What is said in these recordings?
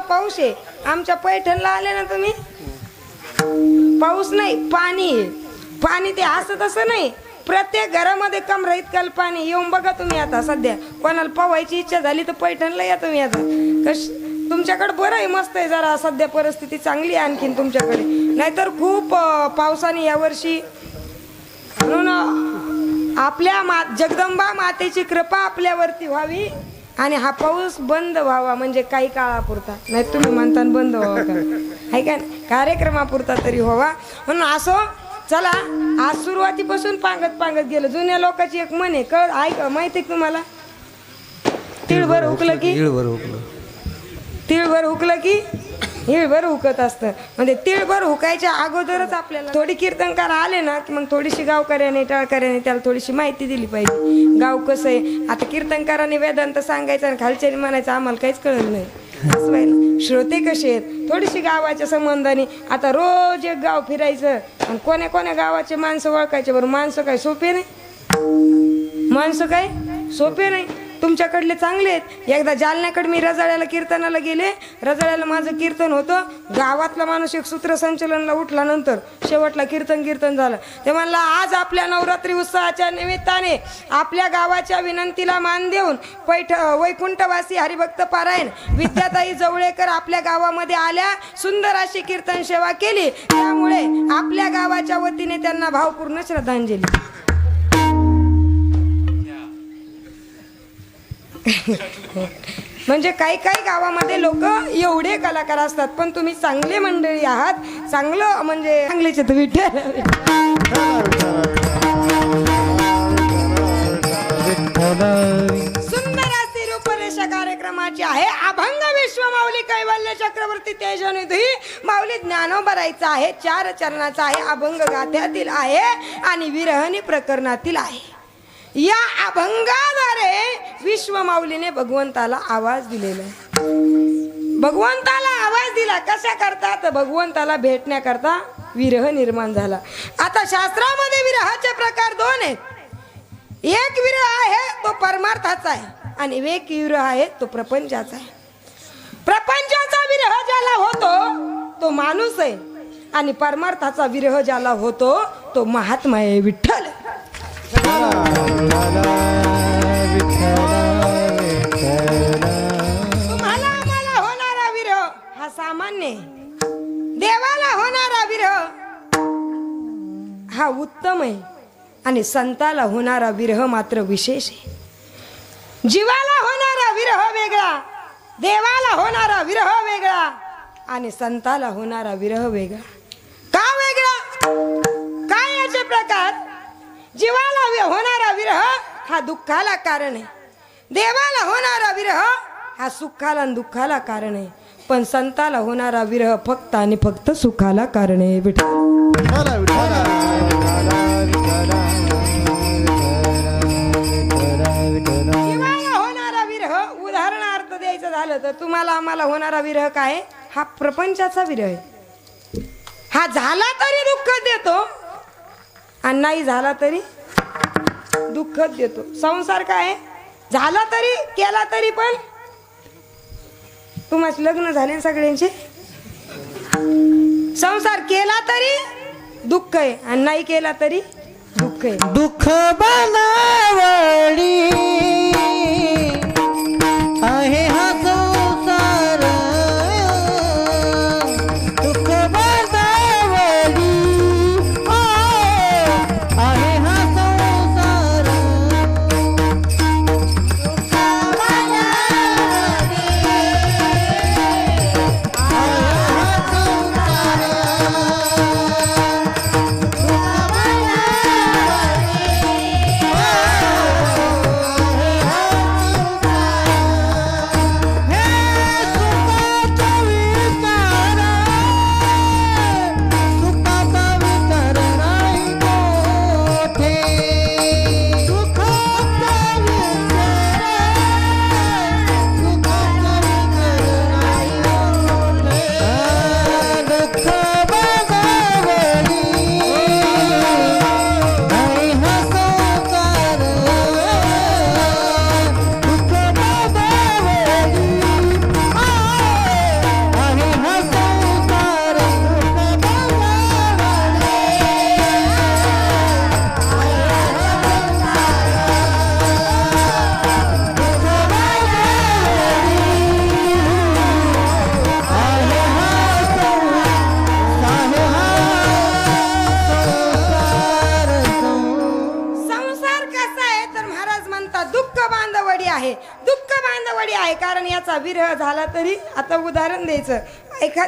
पाऊस आहे. आमच्या पैठणला आले ना तुम्ही? पाऊस नाही पाणी आहे. पाणी ते असं तसं नाही. प्रत्येक घरामध्ये कमरा कल पाणी येऊन बघा तुम्ही आता सध्या. कोणाला पवायची इच्छा झाली तर पैठणला या तुम्ही आता. कश तुमच्याकडे बरं आहे मस्त आहे जरा. सध्या परिस्थिती चांगली आहे आणखीन तुमच्याकडे. नाहीतर खूप पावसाने यावर्षी म्हणून आपल्या मा जगदंबा मातेची कृपा आपल्यावरती व्हावी. आणि हा पाऊस बंद व्हावा म्हणजे काही काळापुरता. नाही तुम्ही म्हणता बंद व्हावा का? आहे का? कार्यक्रमापुरता तरी व्हावा. म्हणून असो चला आज सुरुवातीपासून पांगत पांगत गेलं. जुन्या लोकांची एक म्हण आहे कळ ऐक माहिती आहे तुम्हाला? तिळभर हुकलं की? तिळभर हुकलं की? हिळभर हुकत असतं. म्हणजे तिळभर हुकायच्या अगोदरच आपल्याला थोडी कीर्तनकार आले ना की मग थोडीशी गावकऱ्याने टाळकऱ्याने त्याला थोडीशी माहिती दिली पाहिजे. गाव कसं आहे? आता कीर्तनकाराने वेदांत सांगायचं आणि खालच्याने म्हणायचं आम्हाला काहीच कळलं नाही. असं आहे ना श्रोते कसे आहेत? थोडीशी गावाच्या संबंधाने. आता रोज एक गाव फिरायचं आणि कोण्या कोण्या गावाचे माणसं ओळखायचे बरं माणसं काय सोपे नाही? माणसं काय सोपे नाही? तुमच्याकडले चांगले आहेत. एकदा जालन्याकडे मी रजाळ्याला कीर्तनाला गेले. रजाळ्याला माझं कीर्तन होतं. गावातला माणूस एक सूत्रसंचलनला उठल्यानंतर शेवटला कीर्तन कीर्तन झालं. ते म्हणला आज आपल्या नवरात्री उत्सवाच्या निमित्ताने आपल्या गावाच्या विनंतीला मान देऊन पैठ वैकुंठवासी हरिभक्त पारायण विद्याताई जवळेकर आपल्या गावामध्ये आल्या सुंदर अशी कीर्तन सेवा केली. त्यामुळे आपल्या गावाच्या वतीने त्यांना भावपूर्ण श्रद्धांजली. म्हणजे काही काही गावामध्ये लोक एवढे कलाकार असतात पण तुम्ही चांगले मंडळी आहात. चांगलं म्हणजे चांगलेच आहेत विठ्ठल. सुंदर अशी रूपरेषा कार्यक्रमाची आहे. अभंग विश्व माऊली कैवल्य चक्रवर्ती तेजनिधी. माऊली ज्ञानोबरायचा आहे चार चरणाचा आहे अभंग गाथ्यातील आहे आणि विरहणी प्रकरणातील आहे. या अभंगाद्वारे विश्वमाऊलीने भगवंताला आवाज दिलेला आहे. भगवंताला आवाज दिला कशा करता? तर भगवंताला भेटण्याकरता विरह निर्माण झाला. आता शास्त्रामध्ये विरहाचे प्रकार दोन आहेत. एक विरह आहे तो परमार्थाचा आहे आणि एक विरह आहे तो प्रपंचाचा आहे. प्रपंचाचा विरह ज्याला होतो तो माणूस आहे आणि परमार्थाचा विरह ज्याला होतो तो महात्मा आहे विठ्ठल तुम्हाला आम्हाला होणारा विरह हा सामान्य आहे. देवाला होणारा विरह हा उत्तम आहे. आणि संताला होणारा विरह मात्र विशेष आहे. जीवाला होणारा विरह वेगळा देवाला होणारा विरह वेगळा आणि संताला होणारा विरह वेगळा. जीवाला होणारा विरह हा दुःखाला कारण आहे. देवाला होणारा विरह हा सुखाला आणि दुःखाला कारण आहे. पण संताला होणारा विरह फक्त आणि फक्त सुखाला कारण आहे. होणारा विरह उदाहरणार्थ द्यायचं झालं तर तुम्हाला आम्हाला होणारा विरह काय? हा प्रपंचाचा विरह आहे. हा झाला तरी दुःख देतो आणि नाही झाला तरी दुःखच देतो. संसार काय? झाला तरी केला तरी पण. तुम्हाला लग्न झाले सगळ्यांचे? संसार केला तरी दुःख आहे आणि नाही केला तरी दुःख आहे. दुःख बनावडी.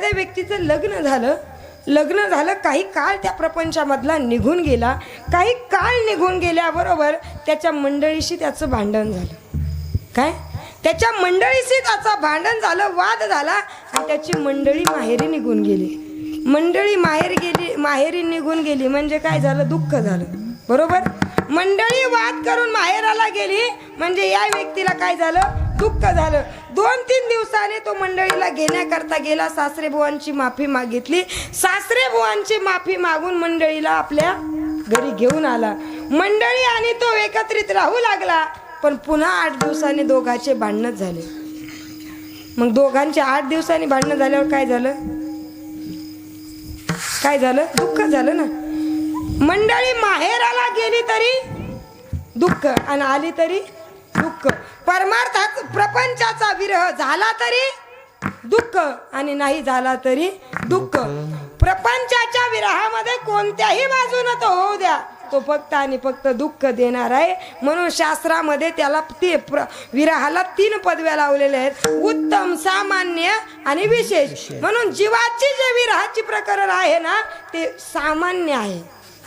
एखाद्या व्यक्तीचं लग्न झालं. लग्न झालं काही काळ त्या प्रपंचामधला निघून गेला. काही काळ निघून गेल्याबरोबर त्याच्या मंडळीशी त्याचं भांडण झालं. काय? त्याच्या मंडळीशी त्याचं भांडण झालं वाद झाला आणि त्याची मंडळी माहेरी निघून गेली. मंडळी माहेर गेली माहेरी निघून गेली म्हणजे काय झालं? दुःख झालं. बरोबर? मंडळी वाद करून माहेराला गेली म्हणजे या व्यक्तीला काय झालं? दुःख झालं. दोन तीन दिवसाने तो मंडळीला घेण्याकरता गेला सासरे बुवांची माफी मागितली. सासरे बुवांची माफी मागून मंडळीला आपल्या घरी घेऊन आला. मंडळी आणि तो एकत्रित राहू लागला पण पुन्हा आठ दिवसांनी दोघांचे भांडणच झाले. मग दोघांचे आठ दिवसांनी भांडणं झाल्यावर काय झालं? काय झालं? दुःख झालं ना. मंडळी माहेराला गेली तरी दुःख आणि आली तरी दुःख. परमार्थात प्रपंचाचा विरह झाला तरी दुःख आणि नाही झाला तरी दुःख. प्रपंचाच्या विरहामध्ये कोणत्याही बाजूनं तो होऊ द्या. तो फक्त आणि फक्त दुःख देणार आहे. म्हणून शास्त्रामध्ये त्याला ते प्र विरहाला तीन पदव्या लावलेल्या आहेत. उत्तम सामान्य आणि विशेष. म्हणून जीवाची जे विरहाची प्रकरण आहे ना ते सामान्य आहे.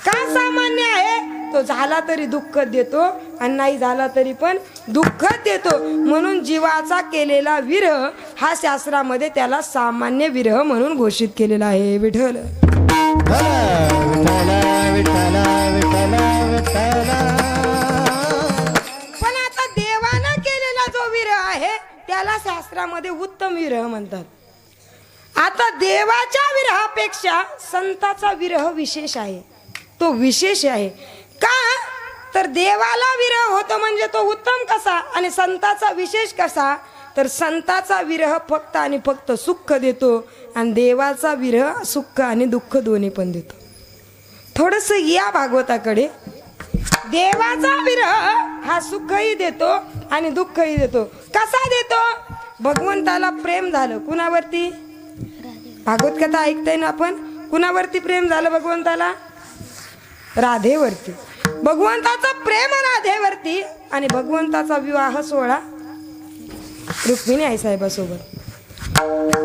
का सामान्य आहे? तो झाला तरी दुःख देतो आणि नाही झाला तरी पण दुःख देतो. म्हणून जीवाचा केलेला विरह हा शास्त्रामध्ये त्याला सामान्य विरह म्हणून घोषित केलेला आहे. विठ्ठल. पण आता देवानं केलेला जो विरह आहे त्याला शास्त्रामध्ये उत्तम विरह म्हणतात. आता देवाच्या विरहापेक्षा संताचा विरह विशेष आहे. तो विशेष आहे. का? तर देवाला विरह होतो म्हणजे तो उत्तम कसा? आणि संताचा विशेष कसा? तर संताचा विरह फक्त आणि फक्त सुख देतो आणि देवाचा विरह सुख आणि दुःख दोन्ही पण देतो. थोडस या भागवताकडे. देवाचा विरह हा सुखही देतो आणि दुःखही देतो. कसा देतो? भगवंताला प्रेम झालं. कुणावरती? भागवत कथा ऐकताय ना आपण? कुणावरती प्रेम झालं भगवंताला? राधेवरती. भगवंताचं प्रेम राधेवरती आणि भगवंताचा विवाह सोहळा रुक्मिणी आई साहेबासोबत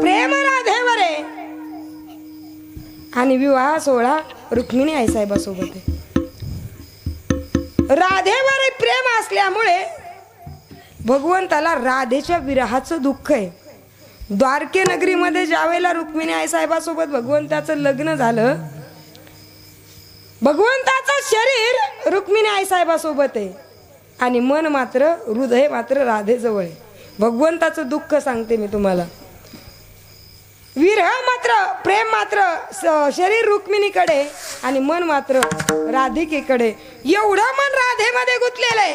प्रेम राधेवर आहे आणि विवाह सोहळा रुक्मिणी आई साहेबासोबत आहे. राधेवर प्रेम असल्यामुळे भगवंताला राधेच्या विरहाचं दुःख आहे. द्वारके नगरीमध्ये ज्यावेळेला रुक्मिणी आई साहेबासोबत भगवंताचं लग्न झालं भगवंताचं शरीर रुक्मिणी आईसाहेबासोबत आहे. आणि मन मात्र हृदय मात्र राधेजवळ आहे. भगवंताचं दुःख सांगते मी तुम्हाला. विरह मात्र प्रेम मात्र शरीर रुक्मिणीकडे आणि मन मात्र राधिकेकडे. एवढं मन राधेमध्ये गुंतलेलं आहे.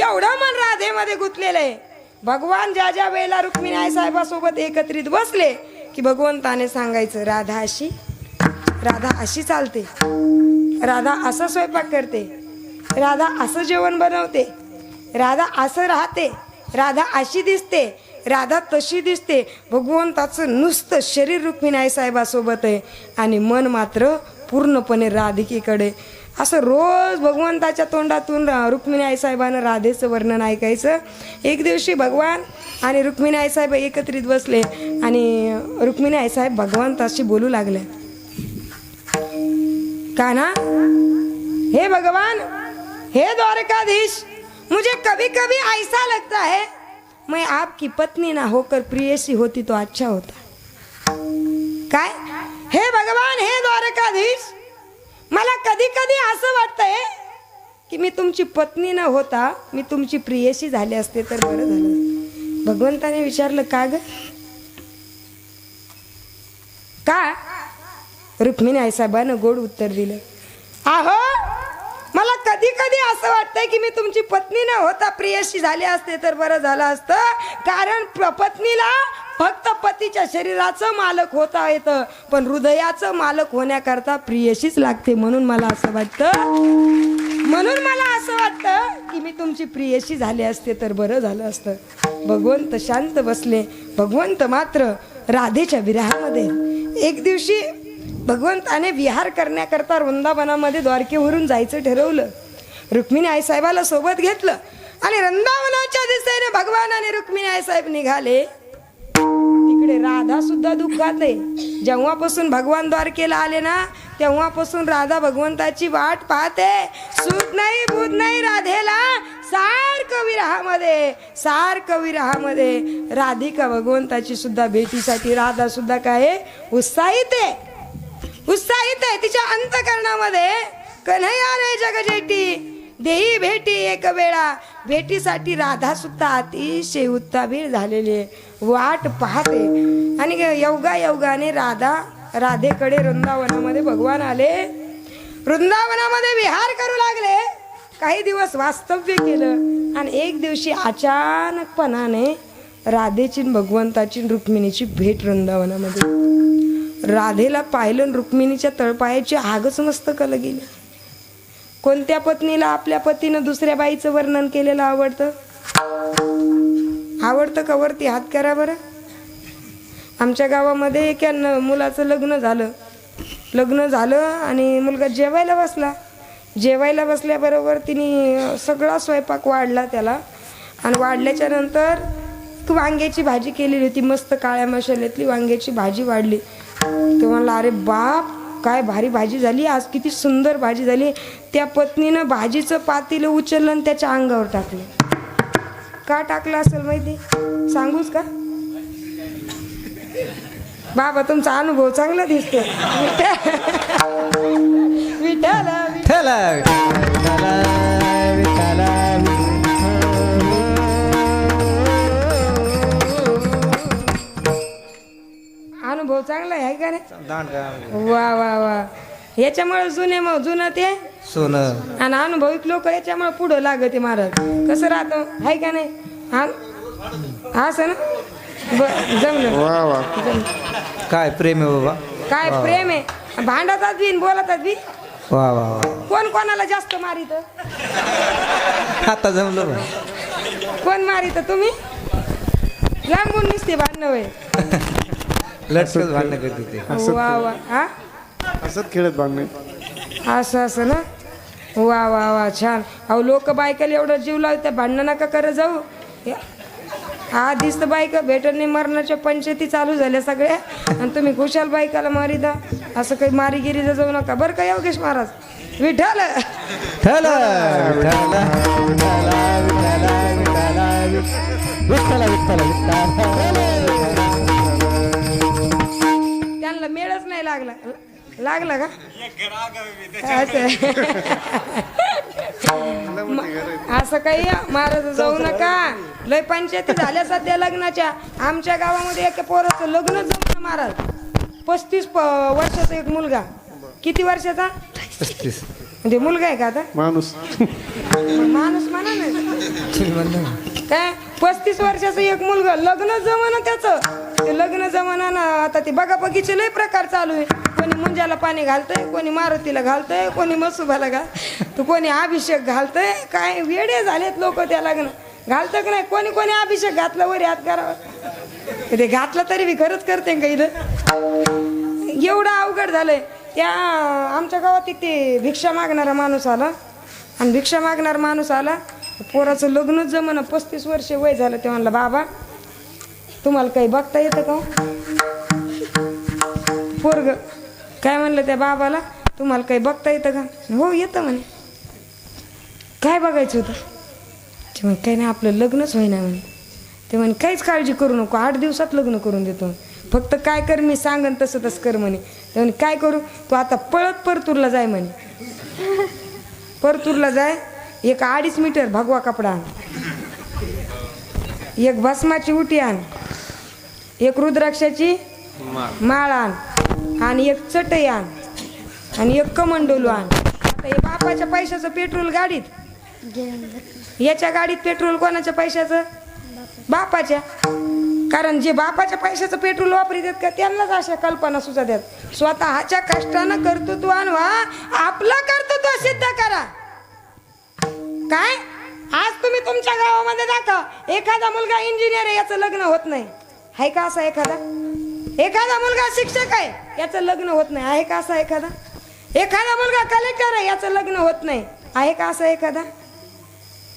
एवढं मन राधेमध्ये गुंतलेलं आहे. भगवान ज्या ज्या वेळेला रुक्मिणी आई साहेबासोबत एकत्रित बसले की भगवंताने सांगायचं राधा अशी राधा अशी चालते. राधा असं स्वयंपाक करते. राधा असं जेवण बनवते. राधा असं राहते. राधा अशी दिसते. राधा तशी दिसते. भगवंताचं नुसतं शरीर रुक्मिणी साहेबासोबत आहे. आणि मन मात्र पूर्णपणे राधिकेकडे. असं रोज भगवंताच्या तोंडातून रा- रुक्मिणी आईसाहेबानं राधेचं वर्णन ऐकायचं. एक दिवशी भगवान आणि रुक्मिणी आईसाहेब एकत्रित बसले आणि रुक्मिणी आईसाहेब भगवंताशी बोलू लागले. कान्हा? हे भगवान हे द्वारकाधीश मुझे कभी कभी ऐसा लगता है मैं आपकी पत्नी ना होकर प्रियसी होती तो अच्छा होता। काय? हे भगवान हे द्वारकाधीश मला कधी कधी असं वाटतंय की मी तुमची पत्नी न होता मी तुमची प्रियशी झाली असते तर बरं झालं. भगवंताने विचारलं का ग? का? रुक्मिणी आईसाहेबानं गोड उत्तर दिलं. आहो मला कधी कधी असं वाटतंय की मी तुमची पत्नी न होता प्रियशी झाले असते तर बरं झालं असतं. कारण पत्नीला फक्त पतीच्या शरीराचं मालक होता येतं. पण हृदयाचं मालक होण्याकरता प्रियशीच लागते म्हणून मला असं वाटतं. म्हणून मला असं वाटतं की मी तुमची प्रियशी झाले असते तर बरं झालं असतं. भगवंत शांत बसले. भगवंत मात्र राधेच्या विरहामध्ये एक दिवशी भगवंताने विहार करण्याकरता वृंदावनामध्ये द्वारकेवरून जायचं ठरवलं. रुक्मिणी आईसाहेबाला सोबत घेतलं आणि वृंदावनाच्या दिशेने भगवान आणि रुक्मिणी आईसाहेब निघाले. राधा सुद्धा दुःखात आहे जेव्हापासून भगवान द्वारकेला आले ना तेव्हापासून राधा भगवंताची वाट पाहते. सूत नाही भूत नाही राधेला सारखं विरहामध्ये सारखं विरहामध्ये राधिका भगवंताची सुद्धा भेटीसाठी राधा सुद्धा काय आहे? उत्साहित आहे. उत्साहित आहे तिच्या अंतकरणामध्ये. कन्हैया रे जगजेटी देही भेटी एक वेळा. भेटीसाठी राधा सुद्धा अतिशय उत्ताबीर झालेली आहे. वाट पाहते. आणि योगा योगाने राधा राधेकडे वृंदावनामध्ये भगवान आले. वृंदावनामध्ये विहार करू लागले. काही दिवस वास्तव्य केलं. आणि एक दिवशी अचानकपणाने राधेची भगवंताची रुक्मिणीची भेट वृंदावनामध्ये. राधेला पाहिलं रुक्मिणीच्या तळपायाची आगच मस्तकाला गेली. कोणत्या पत्नीला आपल्या पतीनं दुसऱ्या बाईचं वर्णन केलेलं आवडतं? आवडतं का वरती हात करा बरं? आमच्या गावामध्ये एका मुलाचं लग्न झालं. लग्न झालं आणि मुलगा जेवायला बसला. जेवायला बसल्याबरोबर तिने सगळा स्वयंपाक वाढला त्याला. आणि वाढल्याच्या नंतर वांग्याची भाजी केलेली होती मस्त काळ्या मशाल्यातली वांग्याची भाजी वाढली. तो म्हणला अरे बाप काय भारी भाजी झाली आज किती सुंदर भाजी झाली. त्या पत्नीनं भाजीचं पातेलं उचललं आणि त्याच्या अंगावर टाकलं. का टाकलं असेल माहिती? सांगूच का? बाबा तुमचा अनुभव चांगला दिसतो विठाला विठ्ठला. वा वा वा. याच्यामुळे जुने मग जुनं ते? सोनं. आणि अनुभविक लोक याच्यामुळे पुढं लागते महाराज. कसं राहतं? आहे का नाही? हा? असं ना जमलं. वा वा. जमलं. काय प्रेम आहे बाबा? काय प्रेम आहे? भांडतात बी बोलतात बी? वा वा वा. कोण कोणाला जास्त मारित? आता जमलं बा. कोण मारित तुम्ही? लांबून नुसते भांडणं होय. लटकत भांडणं करते ते वा वा हा खेळत असं असं ना वा वा वा छान अहो लोक बायकाला एवढं जीव लावतात भांडणं नका करत जाऊ हे- आधीच तर बायका भेटणे मरणाच्या पंचायती चालू झाल्या सगळ्या आणि तुम्ही खुशाल बायकाला मारिदा असं काही मारीगिरीला जाऊ नका बरं का योगेश महाराज विठाल विठ्ठला विठ्ठला विठ्ठला विठ्ठला विठ्ठला विठ्ठला विठ्ठला मेळच नाही लागला. लागला का? असं म- असं काही महाराज जाऊ नका. लय पंचायती झाल्या सध्या लग्नाच्या. आमच्या गावामध्ये एका पोराचं लग्न जमलं महाराज. पस्तीस प- वर्षाचा एक मुलगा. किती वर्षाचा? पस्तीस. म्हणजे मुलगा आहे का आता? माणूस. माणूस म्हणा काय? पस्तीस वर्षाचं एक मुलगा लग्न जमाना त्याचं. ते लग्न जमाना ना आता ते बघाबगीचे लय प्रकार चालू आहे. कोणी मुंजाला पाणी घालतंय कोणी मारुतीला घालतंय कोणी मसुबाला घाल तर कोणी अभिषेक घालतंय. काय वेडे झालेत लोक त्या लग्न. घालतं का नाही? कोणी कोणी अभिषेक घातला वरी हात करावा ते घातलं तरी मी खरंच करते का इथं? एवढं अवघड झालंय. त्या आमच्या गावात ते भिक्षा मागणारा माणूस आला. आणि भिक्षा मागणारा माणूस आला. पोराचं लग्नच जमाना पस्तीस वर्ष वय झालं ते म्हणलं बाबा तुम्हाला काही बघता येतं का हो? पोरग काय म्हणलं त्या बाबाला तुम्हाला काही बघता येतं का? हो येतं म्हणे. काय बघायचं होतं? ते म्हणे काही नाही आपलं लग्नच होईना म्हणे. ते म्हणे काहीच काळजी करू नको आठ दिवसात लग्न करून देतो फक्त काय कर मी सांगन तसं तसं कर म्हणे. ते म्हणे काय करू? तू आता पळत परतूरला जाय म्हणे. परतूरला जाय? एक अडीच मीटर भगवा कपडा आण. एक भस्माची उटी आण. एक रुद्राक्षाची माळ. आण. आणि एक चटई आण. आणि एक कमंडोलू आण. आता हे बापाच्या पैशाचं पेट्रोल गाडीत. याच्या गाडीत पेट्रोल कोणाच्या पैशाचं? बापाच्या. कारण जे बापाच्या पैशाचं पेट्रोल वापरितात का त्यांनाच अशा कल्पना सुचतात स्वतःच्या कष्टानं कर्तृत्वान व्हा. आपलं कर्तृत्व सिद्ध करा. काय? आज तुम्ही तुमच्या गावामध्ये दाखवा एखादा मुलगा इंजिनियर आहे याचं लग्न होत नाही. आहे का असा एखादा? एखादा मुलगा शिक्षक आहे याचं लग्न होत नाही. आहे का असा एखादा? एखादा मुलगा कलेक्टर आहे याचं लग्न होत नाही. आहे का असा एखादा?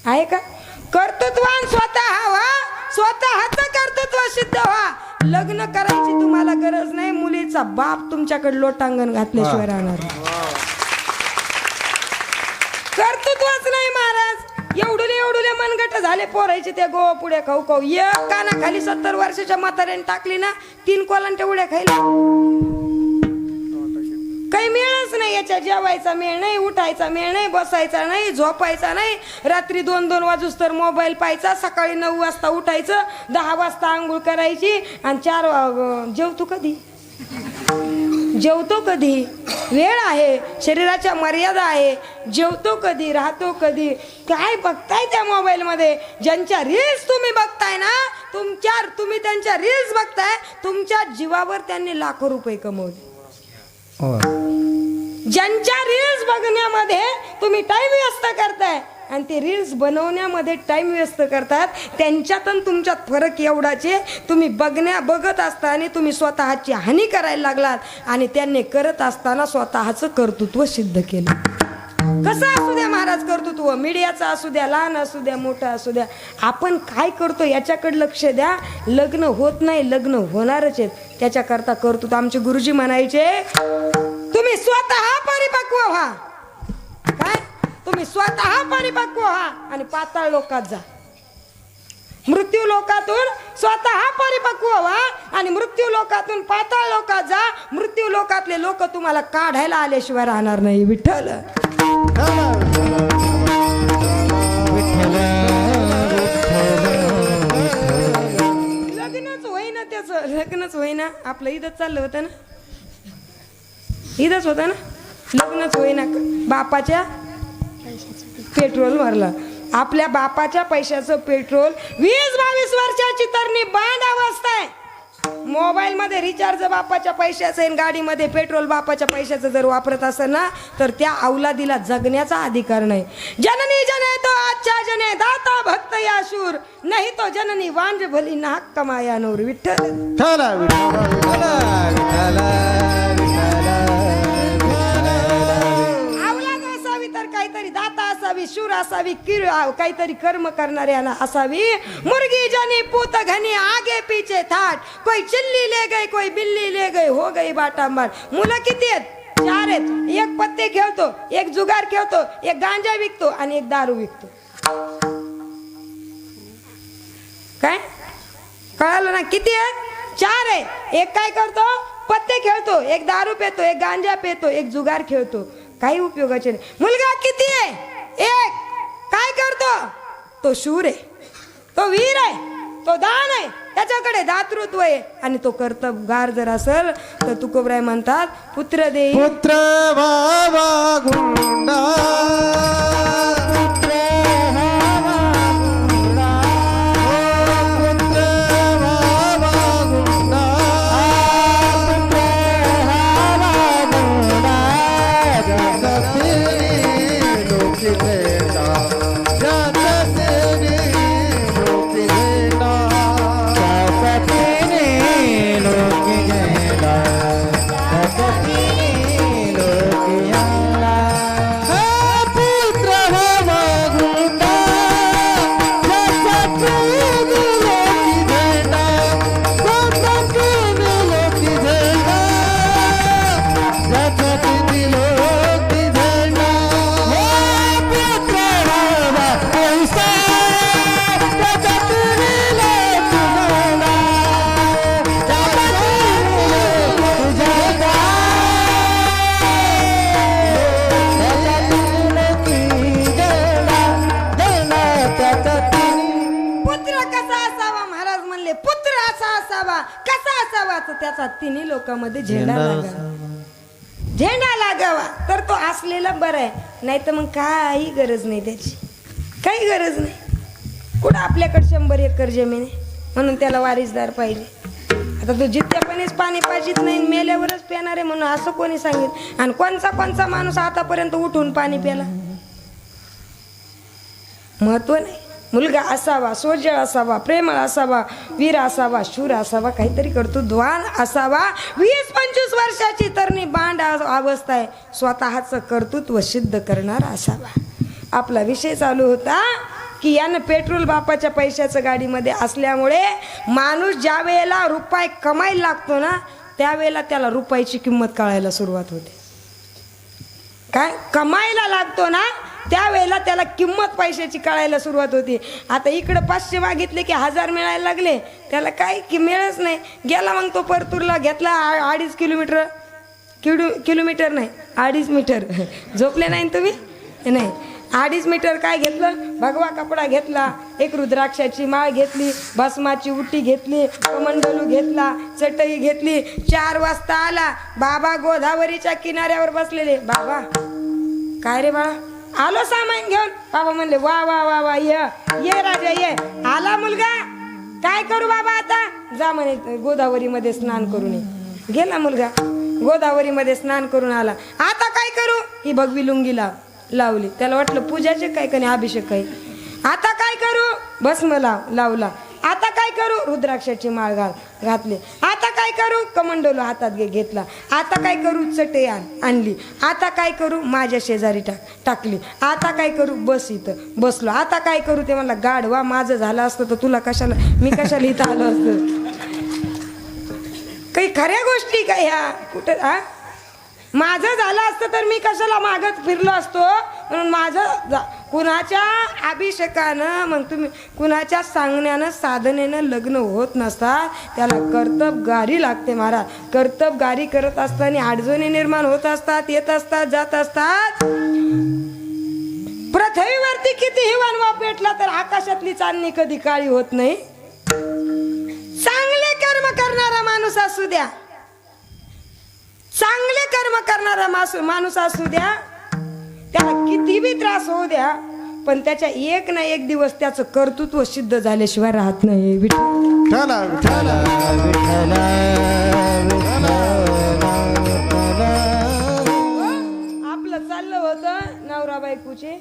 आहे का? कर्तृत्वान स्वतः व्हा स्वतःच कर्तृत्व सिद्ध व्हा. लग्न करायची तुम्हाला गरज नाही मुलीचा बाप तुमच्याकडे लोटांगण घातल्याशिवाय राहणार नाही. नाही महाराज. एवढुले एवढुले मनगट झाले पोरायचे ते गो पुढे खाऊ खाऊ. एक कानाखाली सत्तर वर्षाच्या म्हाताऱ्याने टाकली ना तीन कोलांटे उड्या खायला. काही मेळच नाही याच्या जेवायचा मेळ नाही उठायचा मेळ नाही बसायचा नाही झोपायचा नाही. रात्री दोन दोन वाजूस तर मोबाईल पाहायचा सकाळी नऊ वाजता उठायचं दहा वाजता आंघोळ करायची आणि चार वा- जेवतो कधी? जेवतो कधी? वेळ आहे शरीराच्या मर्यादा आहे. जेवतो कधी राहतो कधी? काय बघताय त्या मोबाईलमध्ये? ज्यांच्या रील्स तुम्ही बघताय ना तुमच्या तुम्ही त्यांच्या रील्स बघताय तुमच्या जीवावर त्यांनी लाखो रुपये कमवले. ज्यांच्या रील्स बघण्यामध्ये तुम्ही टाइम व्यस्त करताय आणि ते रील्स बनवण्यामध्ये टाइम व्यस्त करतात. त्यांच्यात आणि तुमच्यात फरक एवढाचे तुम्ही बघण्या बघत असताना तुम्ही स्वतःची हानी करायला लागलात आणि त्यांनी करत असताना स्वतःचं कर्तृत्व सिद्ध केलं. कसं असू द्या महाराज कर्तृत्व? मीडियाचा असू द्या लहान असू द्या मोठा असू द्या. आपण काय करतो याच्याकडे लक्ष द्या. लग्न होत नाही लग्न होणारच आहेत. त्याच्याकरता कर्तृत्व आमचे गुरुजी म्हणायचे तुम्ही स्वतः परिपक्व व्हा. तुम्ही स्वतः परिपक्व व्हा आणि पाताळ लोकात जा. मृत्यू लोकातून स्वतः परिपक्व व्हा आणि मृत्यू लोकातून पाताळ लोकात जा. मृत्यू लोकातले लोक तुम्हाला काढायला आल्याशिवाय राहणार नाही. विठ्ठल. लग्नच होईना त्याच. लग्नच होईना. आपलं इथंच चाललं होतं ना? इथंच होतं ना? लग्नच होईना. बापाच्या पेट्रोल भरलं. आपल्या बापाच्या पैशाचं पेट्रोल वीस बावीस वर्षाची तरणी बांध अवस्था आहे मोबाईल मध्ये रिचार्ज बापाच्या पैशाचं आहे गाडीमध्ये पेट्रोल बापाच्या पैशाचं जर वापरत असेल ना तर त्या अवलादीला जगण्याचा अधिकार नाही. जननी जने तो आजच्या जने दाता भक्त या शूर. नाही तो जननी वांज भली ना हक्क माया नूर विठ्ठला, काहीतरी दाता असावी शूर असावी किर काहीतरी कर्म करणाऱ्याला असावी. मुर्गी जनी पूत घनी आगे पीछे थाट. कोई चिल्ली ले गई कोई बिल्ली ले गई हो गई बाटांबाट मुलं किती आहेत? चार आहेत. एक पत्ते खेळतो एक जुगार खेळतो एक गांजा विकतो आणि एक दारू विकतो. काय? कळालं ना? किती आहे चार आहे. एक काय करतो? पत्ते खेळतो एक दारू पितो एक गांजा पितो एक जुगार खेळतो. काही उपयोगाचे नाही. मुलगा किती आहे? एक. काय करतो? तो शूर आहे. तो वीर आहे. तो दान आहे. त्याच्याकडे दातृत्व आहे. आणि तो कर्तबगार जर असेल तर तुकोबराय म्हणतात पुत्र देई पुत्र बाबा गुंडा. पुत्र तर त्याचा तिन्ही लोकांमध्ये झेंडा लागावा. झेंडा लागावा. तर तो असलेला बरं आहे. नाही तर मग काही गरज नाही त्याची. काही गरज नाही. कुठं आपल्याकडे शंभर एकर जमीन आहे? म्हणून त्याला वारीसदार पाहिजे. आता तो जित्यापणीच पाणी पाहिजेत नाही मेल्यावरच पिणार आहे म्हणून असं कोणी सांगित आणि कोणचा कोणचा माणूस आतापर्यंत उठून पाणी प्याला? महत्त्व नाही. मुलगा असावा सोजळ असावा प्रेमळ असावा वीर असावा शूर असावा काहीतरी करतो द्वान असावा. वीस पंचवीस वर्षाची तरणी बांड अव- अवस्था आहे. स्वतःचं कर्तृत्व सिद्ध करणार असावा. आपला विषय चालू होता की यानं पेट्रोल बापाच्या पैशाचं गाडीमध्ये असल्यामुळे माणूस ज्या वेळेला रुपये कमायला लागतो ना त्यावेळेला त्याला रुपयाची किंमत कळायला सुरुवात होते. काय? कमायला लागतो ना त्यावेळेला त्याला किंमत पैशाची कळायला सुरुवात होती. आता इकडं पाचशे मागितले की हजार मिळायला लागले. त्याला काय की मिळच नाही. गेला मग तो परतूरला घेतला अडीच किलोमीटर. किलो किलोमीटर नाही अडीच मीटर. झोपले नाही तुम्ही? नाही. अडीच मीटर काय घेतलं? भगवा कपडा घेतला एक रुद्राक्षाची माळ घेतली भस्माची उट्टी घेतली कमंडलू घेतला चटई घेतली. चार वाजता आला. बाबा गोदावरीच्या किनाऱ्यावर बसलेले. बाबा काय रे बाळा? आलो सामान घेऊन. बाबा म्हणले वा वा वा वा ये ये राजा ये. आला मुलगा? काय करू बाबा आता? जा म्हणे गोदावरीमध्ये स्नान करून ये. गेला मुलगा? गोदावरीमध्ये स्नान करून आला. आता काय करू? ही भगवी लुंगी लाव लावली. त्याला वाटलं पूजाचे काय कधी अभिषेक काही आता काय करू? भस्म लाव लावला. आता काय करू? रुद्राक्षाची माळ घाल घातली. आता काय करू? कमंडोलो हातात घे घेतला. आता काय करू? चटई आण आणली. आता काय करू? माझ्या शेजारी टाक टाकली. आता काय करू? बस इथं. बसलो. आता काय करू? ते मला गाढवा माझं झालं असतं तर तुला कशाला मी कशाला इथं आलो असतं? काही खऱ्या गोष्टी का ह्या? कुठं हा माझं झालं असतं तर मी कशाला मागत फिरलो असतो? म्हणून माझं जा- कुणाच्या अभिषेकानं मग तुम्ही कुणाच्या सांगण्यानं साधनेनं लग्न होत नसतात त्याला कर्तबगारी लागते महाराज. कर्तबगारी करत असताना अडचणी निर्माण होत असतात येत असतात जात असतात. पृथ्वीवरती कितीही वनवा पेटला तर आकाशातली चांदणी कधी काळी होत नाही? चांगले कर्म करणारा माणूस असू द्या. चांगले कर्म करणारा माणूस असू द्या. त्याला किती बी त्रास होऊ द्या पण त्याच्या एक ना एक दिवस त्याचं कर्तृत्व सिद्ध झाल्याशिवाय राहत नाही आपलं चाललं होतं नवरा बायकोचे.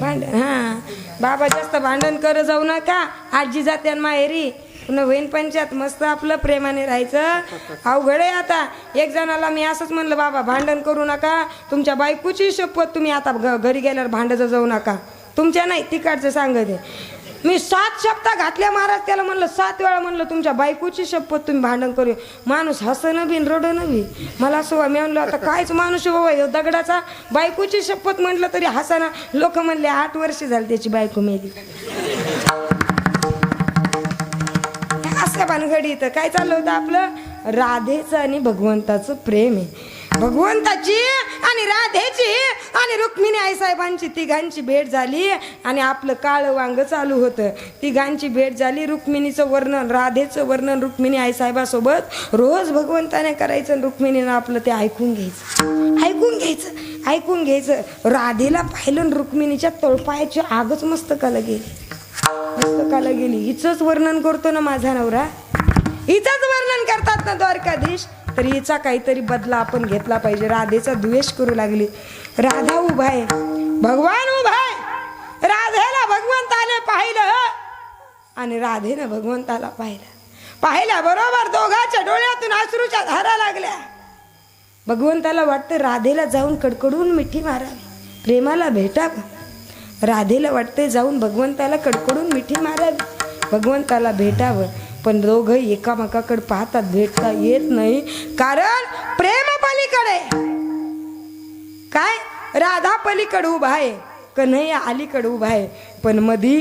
भांडण हा. बाबा जास्त भांडण कर जाऊ नका. आजी जाते माहेरी. पुन्हा बहीण पंचायत मस्त आपलं प्रेमाने राहायचं. अवघड आहे आता. एक जणाला मी असंच म्हणलं बाबा भांडण करू नका. तुमच्या बायकोची शपथ तुम्ही आता घ- घरी गेल्यावर भांडत जाऊ नका. तुमच्या नाही तिकडचं सांगत. आहे मी सात शब्द घातल्या महाराज त्याला म्हणलं सात वेळा म्हणलं तुमच्या बायकोची शपथ तुम्ही भांडण करू माणूस हसणं बी रडणं बी. मला असं मी म्हणलं आता कायच माणूस बाबा दगडाचा. बायकोची शपथ म्हटलं तरी हसाना. लोक म्हणले आठ वर्ष झाली त्याची बायको मेली. असं भानगडी इथं? काय चाललं होतं आपलं? राधेचं आणि भगवंताचं प्रेम आहे. भगवंताची आणि राधेची आणि रुक्मिणी आईसाहेबांची तिघांची भेट झाली आणि आपलं काळं वांग चालू होतं. तिघांची भेट झाली रुक्मिणीचं वर्णन राधेचं वर्णन रुक्मिणी आईसाहेबासोबत. रोज भगवंताने करायचं आणि रुक्मिणीनं आपलं ते ऐकून घ्यायचं. ऐकून घ्यायचं ऐकून घ्यायचं. राधेला पाहिलं रुक्मिणीच्या तळपायाची आगच मस्त कला गेली. पुस्तकाला गेली. हिचंच वर्णन करतो ना माझा नवरा. हिचंच वर्णन करतात ना द्वारकाधीश. तर हिचा काहीतरी बदला आपण घेतला पाहिजे. राधेचा द्वेष करू लागली. राधा उभा आहे. भगवान उभा आहे. राधेला भगवंताने पाहिलं. आणि राधेनं भगवंताला पाहिलं. पाहिल्या बरोबर दोघाच्या डोळ्यातून अश्रूच्या धारा लागल्या. भगवंताला वाटतं राधेला जाऊन कडकडून मिठी मारावी. प्रेमाला भेटावं. राधेला वाटते जाऊन भगवंताला कडकडून मिठी मारावी. भगवंताला भेटावं. पण दोघं एकामेकाकडे पाहतात भेटता येत नाही. कारण प्रेम पलीकडे काय? राधा पलीकडे उभा आहे. कन्हैया अलीकडे उभा आहे. पण मधी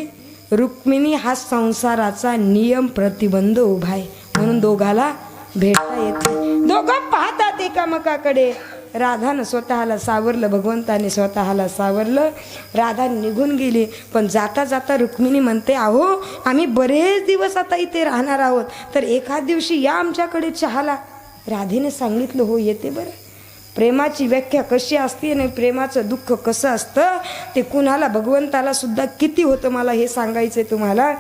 रुक्मिणी हा संसाराचा नियम प्रतिबंध उभा आहे. म्हणून दोघाला भेटता येत नाही. दोघं पाहतात एकामेकाकडे. राधानं स्वतःला सावरलं भगवंताने स्वतःला सावरलं. राधा निघून गेली पण जाता जाता रुक्मिणी म्हणते अहो आम्ही बरेच दिवस आता इथे राहणार आहोत. तर एखाद दिवशी या आमच्याकडे चहाला. राधेने सांगितलं हो येते बरं. प्रेमाची व्याख्या कशी असते आणि प्रेमाचं दुःख कसं असतं ते कुणाला भगवंताला सुद्धा किती होतं मला हे सांगायचं आहे तुम्हाला.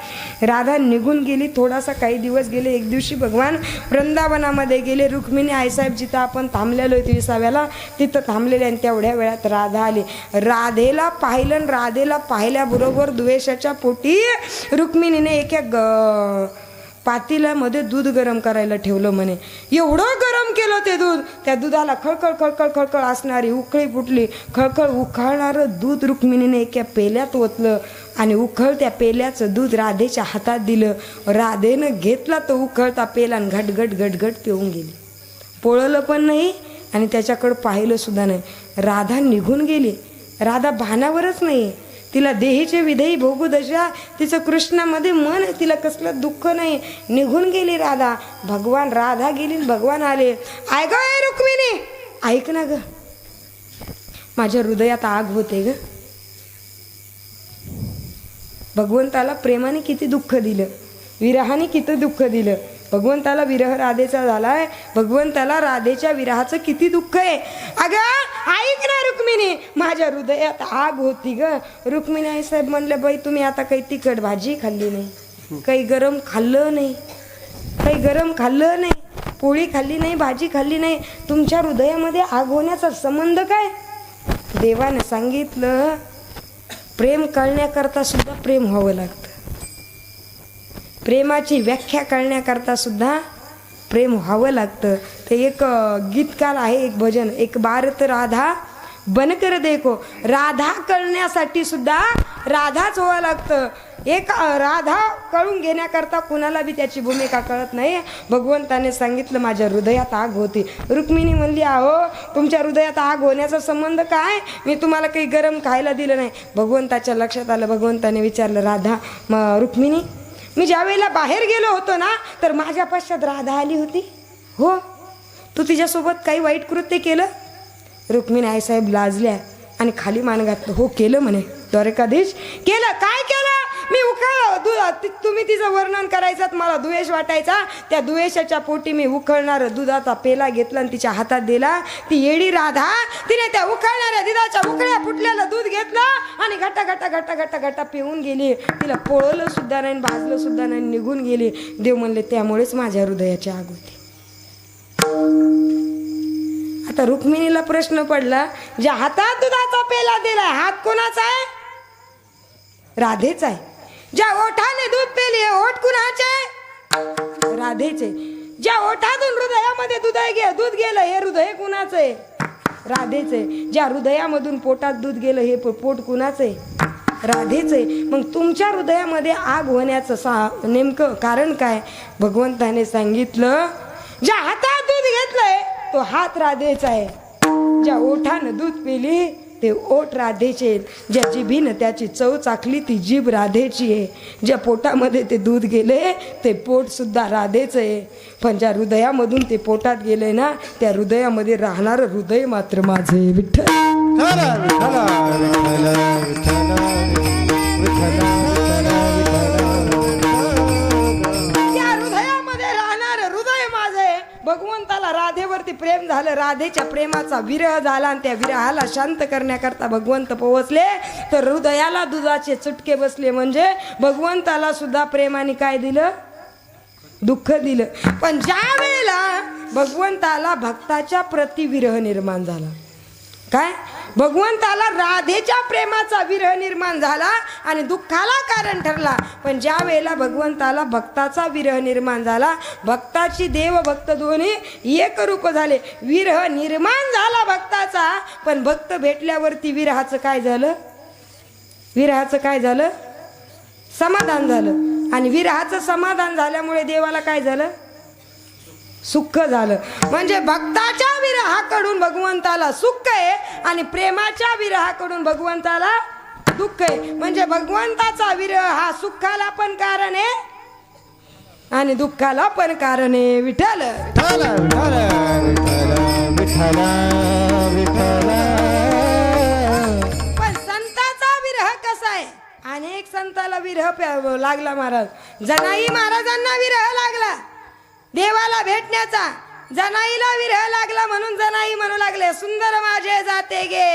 राधा निघून गेली थोडासा काही दिवस गेले एक दिवशी भगवान वृंदावनामध्ये गेले. रुक्मिणी आईसाहेब जिथं आपण थांबलेलो होतो विसाव्याला तिथं थांबलेले आणि तेवढ्या वेळात राधा आली. राधेला पाहिलं आणि राधेला पाहिल्याबरोबर द्वेषाच्या पोटी रुक्मिणीने एक एक ग- पातेल्यामध्ये दूध गरम करायला ठेवलं म्हणे. एवढं गरम केलं ते दूध. त्या दुधाला खळखळ खळखळ खळखळ असणारी उकळी फुटली. खळखळ उखळणारं दूध रुक्मिणीने एका पेल्यात ओतलं आणि उखळत्या पेल्याचं दूध राधेच्या हातात दिलं. राधेनं घेतला तो उखळता पेला आणि घटघट घटघट पिऊन गेली. पोळलं पण नाही आणि त्याच्याकडं पाहिलं सुद्धा नाही. राधा निघून गेली. राधा भानावरच नाही तिला देहीचे विधेयी भोगू दशा तिचं कृष्णामध्ये मन आहे तिला कसलं दुःख नाही. निघून गेली राधा. भगवान राधा गेली आणि भगवान आले. ऐक ए रुक्मिणी! ऐक ना ग. माझ्या हृदयात आग होते ग. भगवंताला प्रेमाने किती दुःख दिलं. विरहाने किती दुःख दिलं. भगवंताला विरह राधेचा झालाय. भगवंताला राधेच्या विरहाचं किती दुःख आहे. अगं ऐक ना रुक्मिणी माझ्या हृदयात आग होती ग. रुक्मिणी आई साहेब म्हणलं बाई तुम्ही आता काही तिखट भाजी खाल्ली नाही. काही गरम खाल्लं नाही. काही गरम खाल्लं नाही. पोळी खाल्ली नाही भाजी खाल्ली नाही. तुमच्या हृदयामध्ये आग होण्याचा संबंध काय? देवाने सांगितलं प्रेम कळण्याकरता सुद्धा प्रेम व्हावं लागतं. प्रेमाची व्याख्या करण्याकरता सुद्धा प्रेम व्हावं लागतं. ते एक गीतकार आहे एक भजन एक भारत राधा बनकर देखो. राधा कळण्यासाठी सुद्धा राधाच व्हावं लागतं. एक राधा कळून घेण्याकरता कुणाला बी त्याची भूमिका कळत नाही. भगवंताने सांगितलं माझ्या हृदयात आग होती. रुक्मिणी म्हणली आहो तुमच्या हृदयात आग होण्याचा संबंध काय? मी तुम्हाला काही गरम खायला दिलं नाही. भगवंताच्या लक्षात आलं भगवंताने विचारलं राधा म रुक्मिणी मी ज्या वेळेला बाहेर गेलो होतो ना तर माझ्या पश्चात राधा आली होती. हो तू तिच्यासोबत काही वाईट कृत्य केलं? रुक्मिणी आईसाहेब लाजल्या आणि खाली मान घातलं. हो केलं म्हणे. द्वारकाधीश केलं. काय केलं? मी उकळ दु तुम्ही तिचं वर्णन करायचं मला दुवेश वाटायचा. त्या दुवेशाच्या पोटी मी उकळणारं दुधाचा पेला घेतला आणि तिच्या हातात दिला. ती येडी राधा. तिने त्या उकळणाऱ्या दुधाच्या उकळ्या फुटलेलं दूध घेतलं आणि घटा घट्टा घट्टा घटा घट्टा पिऊन गेली. तिला पोळलं सुद्धा नाही भाजलं सुद्धा नाही निघून गेली. देव म्हणले त्यामुळेच माझ्या हृदयाची आग होती. आता रुक्मिणीला प्रश्न पडला ज्या हातात दुधाचा पेला दिलाय हात कोणाचा आहे? राधेचा आहे. ज्या ओठाने दूध पेली हे ओठ कुणाचे? राधेचे. ज्या ओठातून हृदयामध्ये दूध गे दूध गेलं हे हृदय कुणाचं? आहे राधेचे. ज्या हृदयामधून पोटात दूध गेलं हे पोट कुणाचं? आहे राधेचे. मग तुमच्या हृदयामध्ये आग होण्याचं सा नेमकं कारण काय? भगवंताने सांगितलं ज्या हातात दूध घेतलंय तो हात राधेचा आहे. ज्या ओठानं दूध पिली ते ओट राधेचे ज्याची भिन त्याची चव चाकली ती जीभ राधेची आहे ज्या पोटामध्ये ते दूध गेले ते पोट सुद्धा राधेचं आहे पण ज्या हृदयामधून ते पोटात गेले ना त्या हृदयामध्ये राहणारं हृदय मात्र माझे विठ्ठल भगवंताला राधेवरती प्रेम झालं राधेच्या प्रेमाचा विरह झाला आणि त्या विरहाला शांत करण्याकरता भगवंत पोहोचले. तर हृदयाला दुधाचे चुटके बसले म्हणजे भगवंताला सुद्धा प्रेमाने काय दिलं? दुःख दिलं. पण ज्या वेळेला भगवंताला भक्ताच्या प्रति विरह निर्माण झाला. काय? भगवंताला राधेच्या प्रेमाचा विरह निर्माण झाला आणि दुःखाला कारण ठरला. पण ज्या वेळेला भगवंताला भक्ताचा विरह निर्माण झाला भक्ताची देव भक्त दोन्ही एक रूप झाले. विरह निर्माण झाला भक्ताचा पण भक्त भेटल्यावरती विरहाचं काय झालं? विरहाचं काय झालं? समाधान झालं. आणि विरहाचं समाधान झाल्यामुळे देवाला काय झालं? सुख झालं. म्हणजे भक्ताच्या विरहाकडून भगवंताला सुख आहे आणि प्रेमाच्या विरहाकडून भगवंताला दुःख आहे. म्हणजे भगवंताचा विरह हा सुखाला पण कारण आहे आणि दुःखाला पण कारण आहे. विठ्ठल. विठ्ठल विठ्ठल पण संताचा विरह कसा आहे? अनेक संताला विरह प्या- लागला महाराज. जनाई महाराजांना विरह लागला. देवाला भेटण्याचा जनाईला विरह लागला म्हणून जनाई म्हणू लागले सुंदर माझे जाते गे.